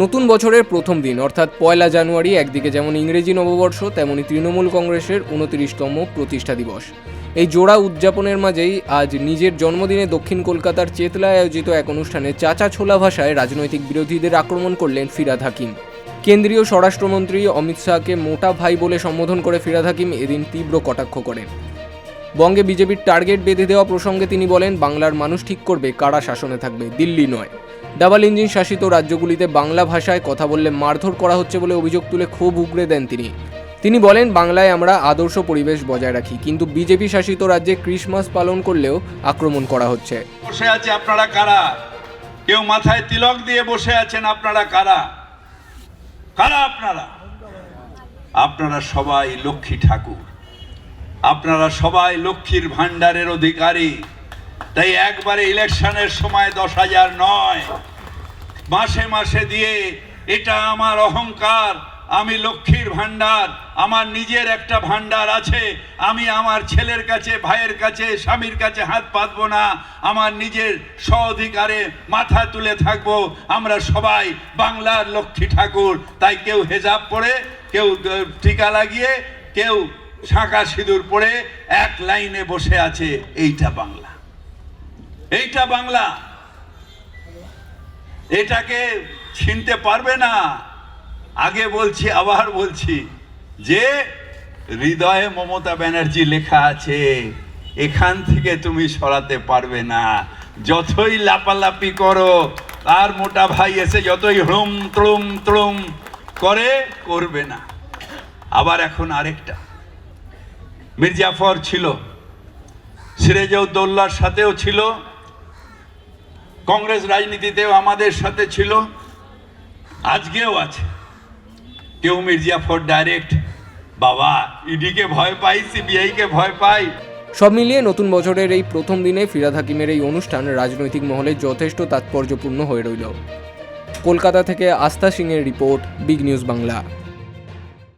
নতুন বছরের প্রথম দিন, অর্থাৎ পয়লা জানুয়ারি, একদিকে যেমন ইংরেজি নববর্ষ, তেমনি তৃণমূল কংগ্রেসের উনতিরিশতম প্রতিষ্ঠা দিবস। এই জোড়া উদযাপনের মাঝেই আজ নিজের জন্মদিনে দক্ষিণ কলকাতার চেতলায় আয়োজিত এক অনুষ্ঠানে চাচা ছোলা ভাষায় রাজনৈতিক বিরোধীদের আক্রমণ করলেন ফিরাদ হাকিম। কেন্দ্রীয় স্বরাষ্ট্রমন্ত্রী অমিত শাহকে মোটা ভাই বলে সম্বোধন করে ফিরাদ হাকিম এদিন তীব্র কটাক্ষ করেন। বঙ্গে বিজেপির টার্গেট বেঁধে দেওয়া প্রসঙ্গে তিনি বলেন, বাংলার মানুষ ঠিক করবে, কারা শাসনে থাকবে, দিল্লি নয়। ডাবল ইঞ্জিন শাসিত রাজ্যগুলিতে বাংলা ভাষায় কথা বললে মারধর করা হচ্ছে বলে অভিযোগ তুলে ক্ষোভ উগরে দেন তিনি। তিনি বলেন, বাংলায় আমরা আদর্শ পরিবেশ বজায় রাখি, কিন্তু বিজেপি শাসিত রাজ্যে ক্রিসমাস পালন করলেও আক্রমণ করা হচ্ছে। বসে আছে আপনারা কারা? কেউ মাথায় তিলক দিয়ে বসে আছেন আপনারা কারা? কারা আপনারা? আপনারা সবাই লক্ষ্মী ঠাকুর। আপনারা সবাই লক্ষ্মীর ভাণ্ডারের অধিকারী। তাই একবারে ইলেকশনের সময় দশ হাজার নয়। মাসে মাসে দিয়ে এটা আমার অহংকার, আমি লক্ষ্মীর ভাণ্ডার, আমার নিজের একটা ভাণ্ডার আছে, আমি আমার ছেলের কাছে, ভাইয়ের কাছে, স্বামীর কাছে হাত পাতবো না, আমার নিজের স্ব অধিকারে মাথা তুলে থাকব, আমরা সবাই বাংলার লক্ষ্মী ঠাকুর। তাই কেউ হেজাব পরে, কেউ টিকা লাগিয়ে, কেউ শাঁকা সিঁদুর পরে এক লাইনে বসে আছে, এইটা বাংলা। এইটা বাংলা। এটাকে ছিনতে পারবে না। আগে বলছি, আবার বলছি যে হৃদয়ে মমতা ব্যানার্জি লেখা আছে, এখান থেকে তুমি সরাতে পারবে না। যতই লাপালাপি করো, আর মোটা ভাই এসে যতই হ্রুম ত্রুম ত্রুম করে, করবে না। আবার এখন আরেকটা। মির্জাফর ছিল সিরাজউদ্দৌল্লার সাথেও ছিল কংগ্রেস রাজনীতিতেও আমাদের সাথে ছিল, আজকেও আছে। কেউ মির্জাফর ডাইরেক্ট, বাবা, ইডিকে ভয় পাই, সিবিআইকে ভয় পাই। সব মিলিয়ে নতুন বছরের এই প্রথম দিনে ফিরাদ হাকিমের এই অনুষ্ঠান রাজনৈতিক মহলে যথেষ্ট তাৎপর্যপূর্ণ হয়ে রইল। কলকাতা থেকে আস্থা সিংয়ের রিপোর্ট, বিগ নিউজ বাংলা।